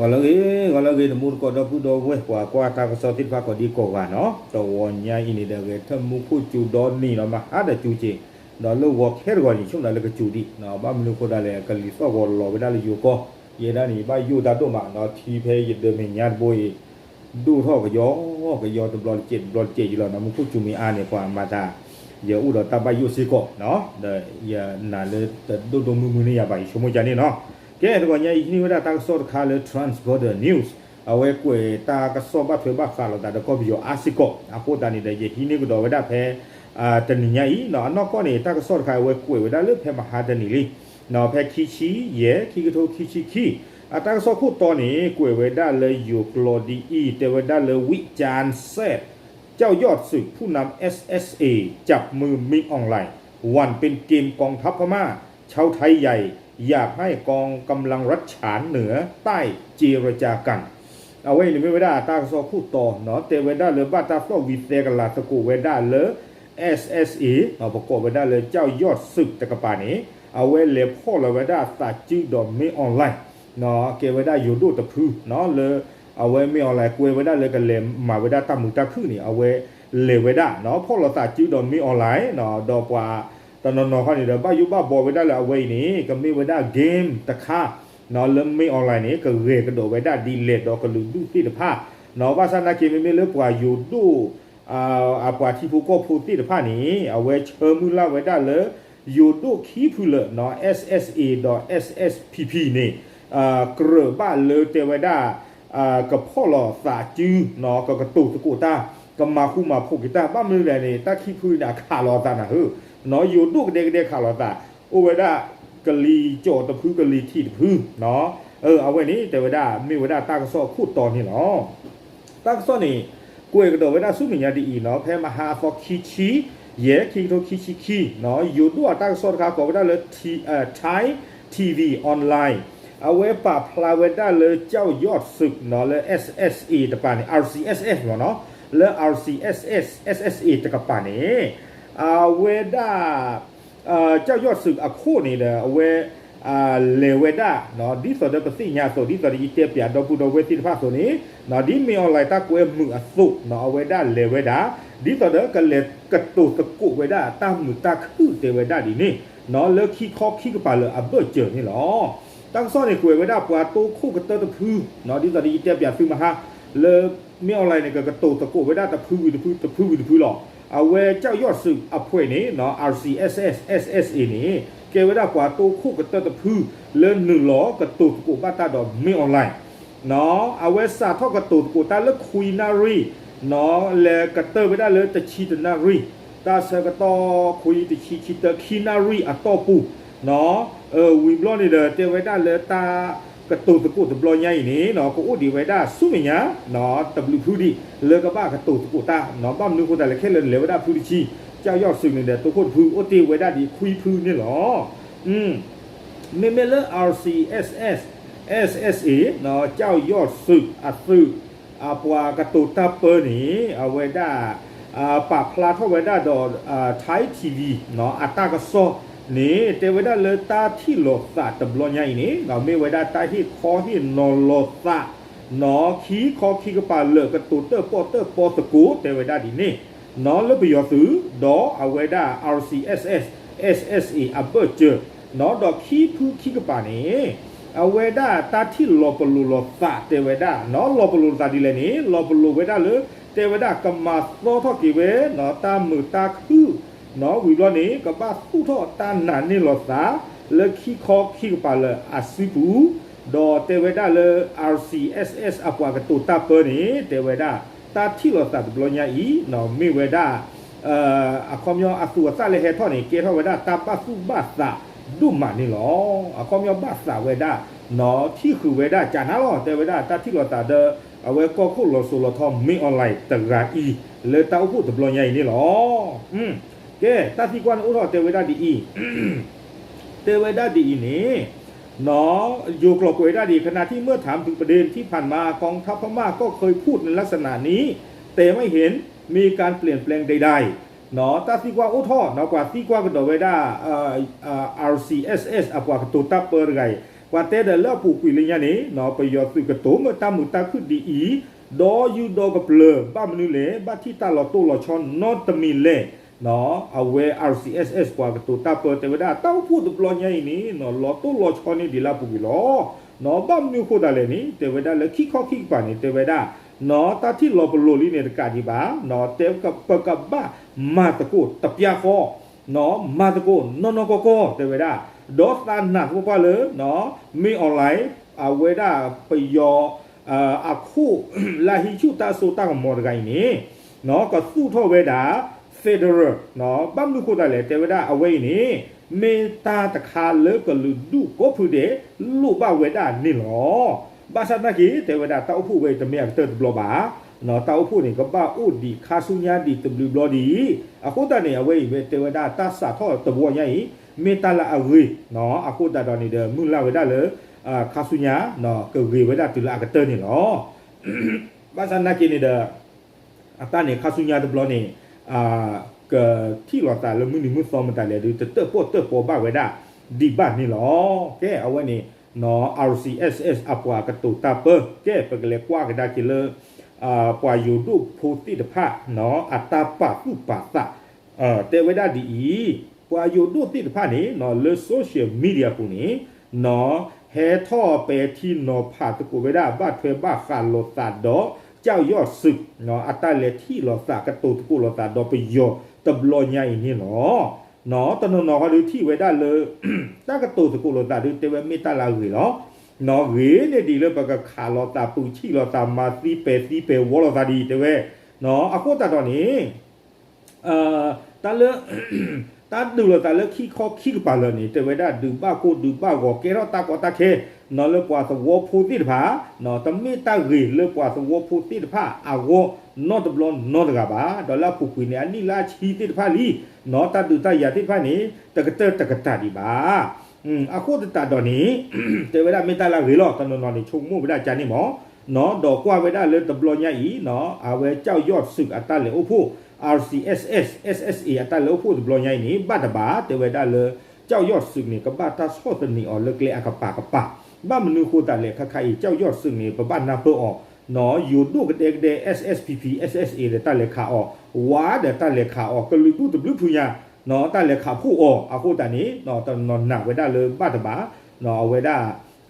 ဝလငေဝလငေနမူကောဒပုဒောဝဲကွာကွာတာကစောတိပါကောဒီကောကနော်တော်ဝညာဤနေတယ်ကထမူခုကျူတော်နေတော့မှာအဲ့ဒါကျူချင်းနော်လောဝခဲရကောညချုံလာလကကျူဒီနော်ဘာမလို့ခေါ်တာလဲကလီစောကောလောဝဒါလယူကောယေဒာနီဘာယူတာတော့မှာနော်ထီဖဲယဒမညာဘိုးဒူထောကယောကယောတဘလကျစ်ဘလကျစ်ယူလာနော်မူခုကျူမီအားနေကွာမာတာယေဥဒတာဘယူစီကောနော်ဒါယနာလေတုံတုံမူမူနေရပါရှုံမကြနေနော် Kenya ini udah tak sor kalau transborder news awe kue ta kasoba feba kalau tak ada kau bio asiko aku tani dah je ini udah udah pe teninya i no no kau ni tak sor kalau awe kue udah lebih pe mahada ni li no pe kici ye kiki tu kici ki อาตั้งสอคู่ตอนนี้กวยเวด้าเลยอยู่โกลดีอีเตเวด้าเลยวิจารณ์แซดเจ้ายอดศึกผู้นำ SSA จับมือมิงออนไลน์วันเป็นเกมกองทัพพม่าชาวไทยใหญ่อยากให้กองกำลังรัชฉานเหนือใต้เจรจากันเอาไว้หรือไม่ไวด้ตาโซพคู่ต่อเนาะเตเวด้าเลยบ้าตาโซวิเซกลาสกูเวด้าเลยเอสเอสอีเอาประกอบเวด้าเลยเจ้ายอดศึกตะกปานี้ เอาไว้เลพ่อเลยเวด้าตาจื้ดอมไม่ออนไลน์เนาะเกเวด้าอยู่ดูตะพื้นเนาะเลยเอาไว้ไม่ออนไลน์กวยเวด้าเลยกันเลมมาเวด้าตามมือตาคื้นี่เอาไว้เลเวด้าเนาะพ่อเราตาจื้ดอมไม่ออนไลน์เนาะดอกว่าตนนนข้านี่เดี๋ยวบ้ายุบ้าบอไว้ได้ละเว้นี่ก็มีไว้ได้เกมตะค่านอนเริ่มไม่ออนไลน์นี้ก็เรกระโดดไว้ได้ดีเลดดอกกระล่นดูที่ตะผ้านอนว่าสนาเกมไม่เลือกว่าอยู่ดูอ่าอาปาที่ผู้ก็ผู้ที่ตะผ้านี้เอาไว้เชิญมือเล่าไว้ได้เลยอยู่ดูคีพูเลนอ SSA ดอ SSPP นี่อ่ากือบ้าเลเตไว้ได้อ่ากับพ่อหล่อสาจื้อนอกระตุกตะกูตาก็มาคู่มาพูกีตาบ้ามือแดงนี่ตาคีพูนาคาลอตานะเฮ้อเนาะอยู่ดูกเด็กเด็กข่าวต่าอุเวดากะลีโจตะพื้กะลีที่ตะพื้เนาะ เออ เอาไว้นี้แต่เวดามีเวดาตั้งซ้อคู่ตอนนี้เนาะ ตั้งซ้อนี่กยกรกโดดเวดาสุมิญาดีอีเนาะแพมหาฟอคิชีเยคิงโตคิชิคีเนาะอยู่ด้วยตั้งซ้อนครับกได้เลยทีเอ่อใช้ทีวีออนไลน์ เอาไว้ปราบพลาเวด้าเลย เจ้ายอดศึกเนาะเลย SSE ตะปานี่ RCSS เนาะแล้ว RCSS SSE ตะกับปานี้အာဝေဒအာကြောက်ရွံ့စုအခုနေတယ်အဝေအာလေဝေဒနော်ဒီဆိုတော့ပစိညာဆိုဒီဆိုဒီချက်ပြတော့ပူတော့ဝေတိဖတ်ဆိုနေနော်ဒီမေအလိုက်တာကွဲမှုအစုနော်အဝေဒလေဝေဒဒီဆိုတော့ကလေကတုကကုဝေဒတာမှုတာခုတေဝေဒဒီနေနော်လခိခောခိကပါလအဘကျနေလောတန်းစောနေကွေဝေဒပွားတိုခုကတတဖူးနော်ဒီဆိုဒီချက်ပြဖူးမဟာလေမေအလိုက်နေကကတုတကုဝေဒတဖူးတဖူးတဖူးတဖူးလောအဝဲကြောက်ရော့စုအဖွဲ့နေနော် RCSS SSA နေကေဝဒကွာတိုခုကတတဖူလဲနူလောကတုကိုပတ်တာတော့မင်း online နော်အဝဲစာထောက်ကတုကိုတာလခွီနာရီနော်လဲကတဝဒလဲတချီတနာရီတာဆကတော်ခွီတချီချီတခီနာရီအတော့ပူနော်เออวิบลอนี่เดเตเวดาเลตากระตูตะกุตะบลอยใหญ่นี่เนาะกูอุดีไว้ได้สู้มั้ยนะเนาะตะบลูพูดิเลกะบ้ากระตูตะกุตาเนาะบ้ามนูกูแต่ละแค่เลเลวได้พูดิชีเจ้ายอดสึงนี่เดตะกุพูอุติไว้ได้ดีคุยพูนี่หรออืมเมเมเล RCSS SSA เนาะเจ้ายอดสึกอัดสึกอาปัวกระตูตาเปอร์นี่เอาไว้ได้อ่าปากพลาทเอาไว้ได้ดออ่าไทยทีวีเนาะอัตตากะซอနေတေဝဒလတာတိလောသတဘလညိုင်နေငောမေဝဒတာတိခောဟိနောလောသနော်ခီခောခီကပါလကတူတပေါ်တပေါ်တကူတေဝဒဒီနေနော်လဘယောသူဒေါ်အဝေဒ RCSS SSA အဘတ်ကျနော်ဒေါ်ခီဖူခီကပါနေအဝေဒတာတိလောပလူလောသတေဝဒနော်လောပလူသတိလည်းနေလောပလူဝေဒလေတေဝဒကမ္မသောထကေဝေနော်တာမူတာခူနော်ဝီလောနေကပါခုထောတာနာနေလောသာလခိခောခိပါလအစီပူဒေါ်တေဝဒလ RCSS အပွားကတူတာပနေတေဝဒတာတိလောသာဘလောညာဤနော်မေဝဒအာအခေါမျောအစုအစလေဟေထောနေကေထောဝဒတာပစုဘသဒုမနေလောအခေါမျောဘသဝဒနော်တိခုဝဒဂျာနာလောတေဝဒတာတိလောသာဒေအဝဲကောခုလောဆိုလောထောမင်းအွန်လိုင်းတရာဤလေတောက်ဟုဒဘလောညာဤနေလောอืมเกตาวนอด大地ี乌托德เ达วดาดีอีนี้หนออยู่กรอบเวด้าดี ขณะที่เมื่อถามถึงประเด็นที่ผ่านมากองทัพพม่าก็เคยพูดในลักษณะนี้ แต่ไม่เห็นมีการเปลี่ยนแปลงใดๆหนอตาซีกวนอุทอหนอกว่าซีกวนากับเวด้าเอ่ออ่อ RCSS อะกว่าตุตาเปอร์ไงกว่าเตเดลผูกุลิญานี้หนอไปยอสุกตุมตามุตาขึ้นดีอีดอยูดอกับเลอบ้ามนุเลบ้าที่ตาหลอตวหลอชอนนอตมีเลနော်အဝဲ RCSS ကွာကတူတာပေါ်တေဝဒတောက်ဖို့ဒပလောညိုင်းနီနော်လော်တူလော်ချောနီဒီလာပူကီလောနော်ဘမ်နူခိုဒါလေနီတေဝဒလက်ခိခောခိပါနီတေဝဒနော်တာတိလော်ပလိုလီနေတကဒီပါနော်တေကပကဘမာတကိုတပြခောနော်မာတကိုနော်နော်ကောကောတေဝဒဒေါ်စတာနာကိုပါလေနော်မီအွန်လိုင်းအဝဲဒါပယောအခုလာဟီချူတာဆိုတာမော်ဒဂိုင်းနီနော်ကသူ့ထော့ဝဲဒါစေဒရနော်ပမ်လူခုတလည်းတေဝဒအဝိနေမေတာတခါလေကလူဒုကိုဖုဒေလူပဝေဒနိလောဘာသာတကြီးတေဝဒတောက်ဖုဝေတမေတတ်ဘလဘာနော်တောက်ဖုနေကပဥဒီခါဆုညာဒီတဘလူဘလဒီအခုတနေအဝိဝေတေဝဒတသထောတဘောယိမေတလာအဝိနော်အခုတတော်နေတယ်မူလဝေဒလေအခါဆုညာနော်ကဂေဝေဒတူလာကတနေလောဘာသာနာကိနေတယ်အတနေခါဆုညာတဘလနေ啊个提了在了，没你没说么在了，就得得波得波把回答，第八你咯，给阿问你，喏 RCSS 阿婆个土大伯，给不个来瓜个大起了，啊，瓜有路铺地的怕，喏阿大把不把啥，呃，得回答第一，瓜有路地的怕你，喏了 social media 不你，喏还套白天喏怕的过回答，把推把喊落啥多。เจ้ายอดศึกเนาะอัตราเลที่เราสากระตูกูเราสาดอปยอตบลอยใหญ่นี่เนาะ เนาะตอนนอนก็ดูที่ไว้ได้เลยตากระตูกูเราสาดูเตวไม่ตาลาเลยเนาะ เนาะเรเนี่ยดีเลยปากขาเราตาปูชีเราตามาซีเปซีเปวอเราตาดีเตวเนาะอะโคตาตอนนี้ เอ่อตาเลတာဒူလတာလခိခေါခိကပါလနီတဝဒဒူပကိုဒူပကိုကေရတာကိုတာခဲနော်လပွားသဝဖူတိတဖာနော်တမိတဂေလပွားသဝဖူတိတဖာအဝနော့တဘလွန်နော့တကပါဒေါ်လာပူကွေနေအနိလာချီတိတဖာလီနော်တဒူတယာတိဖာနေတကတတကတာဒီပါอืมအခုတတတော်နေတဝဒမေတလာဂေလောတနော်နော်နေချုံမှုဗဒဂျာနေမောနော်ဒေါ်ကွာဝဒလေတဘလွန်ညာဤနော်အဝဲကြောက်ရော့စုအတလေအဖို့ RCSS SSA အတလောဖို့ဘလောညိုင်းနေဘတ်တဘာတေဝဒါလေကြောက်ရော့စုနေကပတ်တာစောတနီအော်လကလေအကပါကပါဘာမနုခိုတာလေခခိုင်ကြောက်ရော့စုနေဘဘနာပေအော်နော်ယူဒုကတဲ့တဲ့ SSPP SSA တဲ့တလက်ခါအော်ဝါတဲ့တလက်ခါအော်ကလူပုတဘလူဖူညာနော်တလက်ခါဖို့အော်အခုတန်နေနော်တနော်နာဝဲတာလေပတ်တဘာနော်ဝဲတာ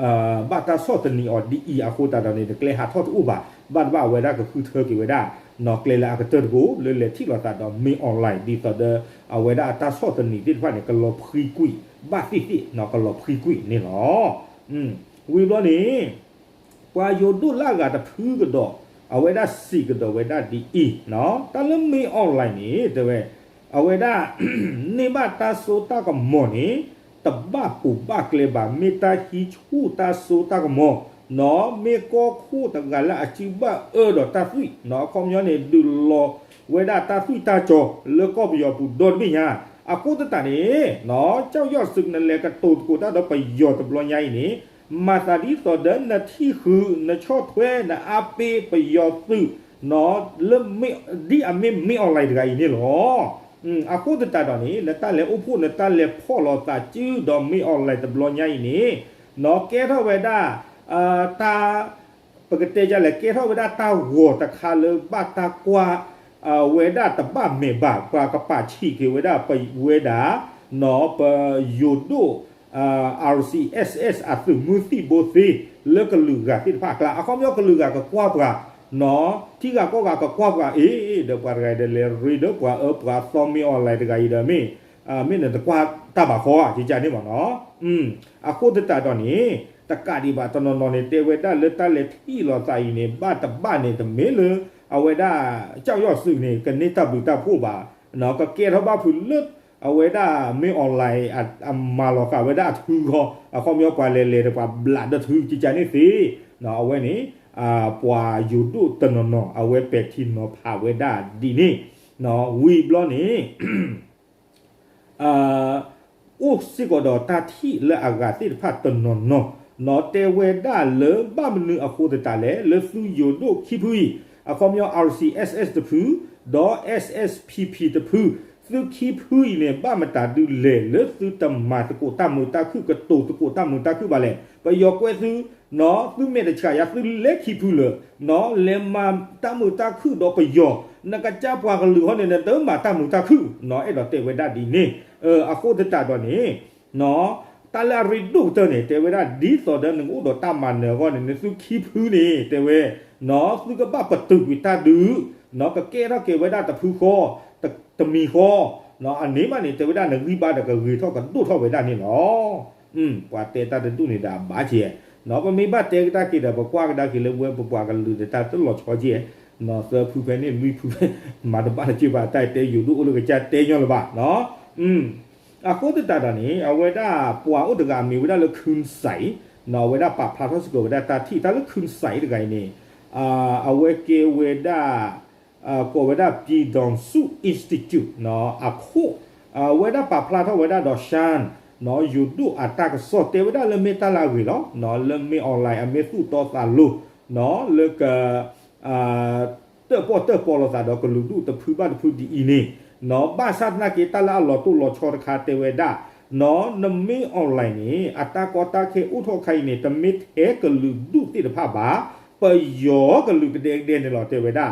အာဘာတာစောတနီအော်ဒီအအခုတန်နေတကလေဟာထော့တူပါဘတ်ဘာဝဲတာကခုထော်ကေဝဲတာနော်ကလေလာကတကိုလေလေတိလာတာတော့မင်းအွန်လိုင်းဒီတော့ဒအဝေဒအတာဆော့တနီဒီဖာနေကလောဖရီကွီဘာတိတိနော်ကလောဖရီကွီနေလောอืมဝီတော့နေပွာယိုဒုလာကတဖူးကတော့အဝေဒစီကတော့ဝေဒဒီအီနော်တလမင်းအွန်လိုင်းနေတဲ့ဝဲအဝေဒနေဘတာဆိုတာကမောနေတဘပူဘကလေဘမေတာဟီချူတာဆိုတာကမော nó mê co khu tập gà là chỉ ba ơ đó ta phi nó không nhớ này đủ lo với đa ta phi ta cho lơ có bây giờ bù đồn bây nhà à cô tất cả này nó cháu do sự nên là cái tụt của ta đó bây giờ tập lo nhảy này mà ta đi tỏ đến là thi khử là cho thuê là ap bây giờ từ nó lâm mẹ đi à mẹ mẹ online cái này lo ừ à cô tất cả đó này là ta là ô phụ là ta là phò lo ta chứ đó mẹ online tập lo nhảy này nó kéo theo về đa အာတာပကတိကြလေကေထောဝဒတာဝောတခါလဘတာကွာအဝေဒတပမေဘကွာကပချိကေဝဒပဝေဒနောပယုဒုအာ RCSS အသုမူတိဘိုသိလကလူကတိဖကလာအခေါမျောကလူကကွာပကာနော်တိကကောကကွာပကာအေးဒပါရိုင်ဒလေရီဒကွာအပရာသောမီအွန်လိုင်းတကကြီးဒမီအမင်းတကွာတပါခေါ်ကြည်ကြနေပါနော်อืมအခုတတတော့နေตะกาดีบาตนนนเตเวด้าเลตาเลที่รอใจเนี่ยบ้าตะบ้านเนี่ยตะเมเลเอาไว้ได้เจ้ายอดซึ่งเนี่ยกันนี่ตาบุตาผู้บาเนาะก็เกียเขาบ้าผุนเลือดเอาไว้ได้ไม่ออนไลน์อัดมาหลอกเอาไว้ได้ถือก็เอาข้อมีกว่าเลเลกว่าบลัดถือจิจานี่สิเนาะเอาไว้นี้อ่าปวาอยู่ดูตนนเอาไว้เป็ดทินเนาะพาไว้ได้ดีนี่เนาะวีบล้อนี้อ่าอุกซิกอดตาที่และอากาศที่พัดตนนเนาะနော်တေဝေဒလေဘမနုအခုတတလေလဆူယိုဒိုခိပူီအကောမြော RCSS တဖူဒေါ် SSPP တဖူသူခိပူီနဲ့ဘာမတာဒူလေလသူတမတ်ကိုတမတခုကတူတကိုတမတခုပါလေပယောကွဲသူနော်သူမေတချာရသူလက်ခိပူလနော်လေမတမတခုတော့ပယောနကကြပွားကလူဟောနေတော့မတမတခုနော်အဲ့တော့တေဝဒဒီနေအအခုတတတော့နေနော်ตาลาริดุเตเนเตเวราดีสอดนึงอุดตามันเนก็เนนสุขีพื้นเนเตเวนอสุกบะปตึกวิตาดือนอกะเกระเกเวดาตะพูคอตะตะมีคอနော်အနေမနေတဝိဒနဂိပါတကဂေထောကတုထောဝေဒနေနော်อืมกว่าเตตะตุနေဒါဘာကြီးနော်ပမိဘတေကတာကိတာဘကွာကတာကိလဘွယ်ဘပွားကလူတာတလောချောကြီးနော်ဆဖူပဲနေလူဖူပဲမာတပါချေပါတိုက်တဲယူလူအလုကကြတဲညောလပါနော်อืมအကောတတတာနေအဝေဒပွာဥဒကမီဝဒလခွန်းဆိုင်နော်ဝေဒပပဖတ်စကဝဒတာတိတလခွန်းဆိုင်တကိုင်းနေအာအဝေကေဝေဒအကောဝဒပြည်ဒွန်စု institute နော်အခုအဝေဒပပလာထဝေဒဒေါ်ရှန်နော်ယူဒူအတကစောတေဝဒလမေတလာဝီလောနော်လမေအွန်လိုင်းအမေစုတော်သာလို့နော်လကအာတပေါ်တပေါ်လာတာတော့ကလူဒူတဖူပါတဖူဒီအင်းနေနော်ဘာသာနာကေတလာလောတူလောချောခါတေဝဒာနော်နမင်းအွန်လိုင်းနေအတာကောတာခေဥထောခိုင်နေတမစ်အဲကလူဒုတိတဖပါပယောကလူကတဲ့တဲ့လောတေဝဒာ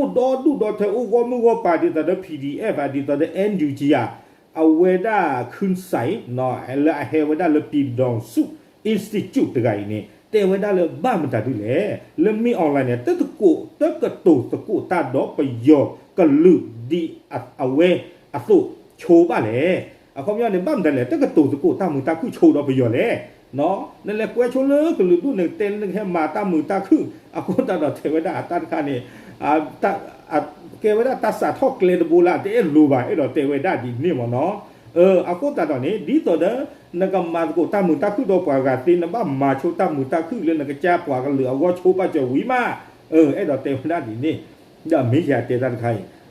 ဥဒောဒုဒောထေဥကောမှုကောပါတီတတဲ့ PDF အတီတတဲ့ NUG ယာအဝေဒာခွန်းဆိုင်နော်အလအဟေဝဒာလပီဒေါန်စု institute တကိုင်နေတေဝဒာလဘာမတတူလေလမင်းအွန်လိုင်းနေတတကိုတကတူတကိုတာတော့ပယောကလူဒီအဝဲအဆုချိုးပါလေအခေါ်ပြောနေပမ်တယ်လေတက်ကတူစကိုတာမူတာခုချိုးတော့ပြောလေနော်နဲ့လေပွဲချိုးလေကလူတို့နဲ့တဲနဲ့ခဲမာတာမူတာခုအခုတာတော့ထေဝဒအတတ်ခါနေအာတာကေဝဒတတ်စာထောက်လေဘူလာတဲလူပါအဲ့တော့ထေဝဒဒီနေမနော်เอออากูตัดตอนนี้ดีตัวเด้อนกมากูตามุตาคือตัวปากาตินบ้ามาโชตามุตาคือเรื่องนกจ้าปากเหลือว่าโชปะจะวิมาเออไอ้ดอกเต็มหน้าดีนี่ดามิยาเตตันไค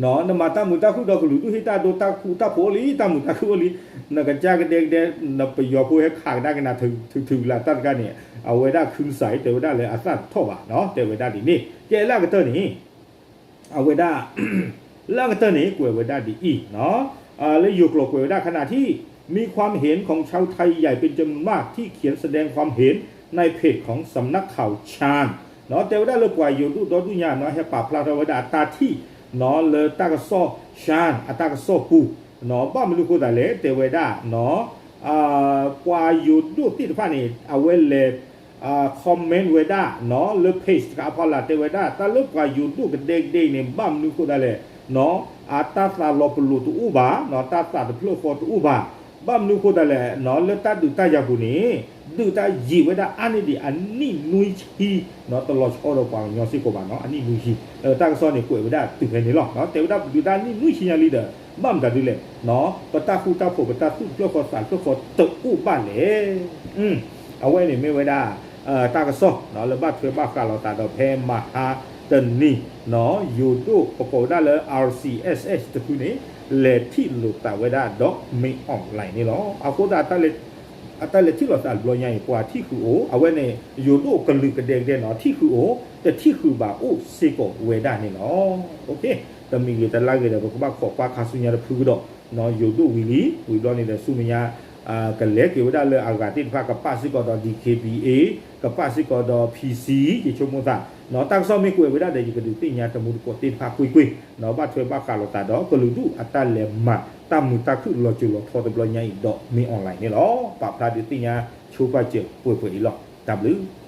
เนาะนมาตามุตาคุดอกลุตที่ตาโตตาคูตาโพลีตามุตาคุโวลีนักจ้ากเด็กเดนับไปยอผู้ให้ขากได้กันนะถึงถึงถึงลาตันกันเนี่ยเอาไว้ได้คืนใสแต่ไว้ได้เลยอาสันท่อวะเนาะแต่ไว้ได้ดีนี่เจา่ากเต่านี้เอาไว้ได้ล่ากเต่านี้กวยไว้ได้ดีอีกเนาะอ่าแลยอยู่กลกไว้ได้ขณะที่มีความเห็นของชาวไทยใหญ่เป็นจำนวนมากที่เขียนแสดงความเห็นในเพจของสำนักข่าวชาญနော်တေဝဒလပွာယုတုတော်တုညာနော်ဟေပါဖလာတော်ဝဒတာတိနော်လေတကဆောရှန်အတကဆောပူနော်ဘာမလို့ကိုတယ်လေတေဝဒနော်အာပွာယုတုတိတဖာနေအဝဲလေအာคอมเมนต์เวด้าเนาะเลเพจกับพอลาเตเวด้าตะลุกว่า YouTube กเด็กๆเนี่ยบั่มนี่ก็ได้เลยเนาะอาตาสาลอปลูตูบาเนาะตาสาตะพลูฟอตูบาบ้ามนุคนนั่ละนอนเลือดตาดูตายาบุนีดูตาจีเวดาอันนี้ดีอันนี้นุยชีเนาะตลอดอรกวางยอสิกบาเนาะอันนี้นุยชีเออตากงซอนเนี่ยกยเวดาตื่นเห็นนี่หรอกเนาะแต่เวดาดูตานี่นุยชีนาลีเดอบ้ามดัดดูเลยเนาะปตาคูตาโผปตาสู้เพื่อขอสารเพื่อขอตะกู้บ้านเลยอืมเอาไว้เนี่ยไม่เวดาเอ่อตากระซอเนาะแล้วบ้านเพื่อบ้านกาเราตาดอกแพมาฮาเตนนี่เนาะยูดูปกโกได้เลย RCSS ตะกุนี้လေတိလူတာဝေဒာဒေါမေအွန်လိုင်းနေလောအခုဒါတက်လေအတက်လေတိလောတာလောရင်ပွာတိခုအိုအဝဲနေယိုတို့ကလူကတဲ့တဲ့နော်တိခုအိုတတိခုပါအိုစေကောဝေဒာနေလောโอเคတမီလေတလာကေတဲ့ဘကဘခေါ်ပါခါဆုညာတဲ့ဖူကတော့နော်ယိုတို့ဝီလီဝီတော့နေတဲ့ဆုမညာအာကလေကေဝဒါလေအာဂတိဖကပါစီကောတော့ DKPA ကပါစီကောတော့ PC ဒီချုံမသာနော်တက်ဆောမီကွေဝဒါဒေကဒီတင်ညာတမှုကိုတင်ဖကွေကွေနော်ဘာထွေဘာကလောတာတော့ကလူဒူအတလေမတမှုတခုလောကျလောထော်တဘလညာဤတော့မင်းအွန်လိုင်းနေလောပပလာဒီတင်ညာချိုးပတ်ချက်ပွေပွေလော W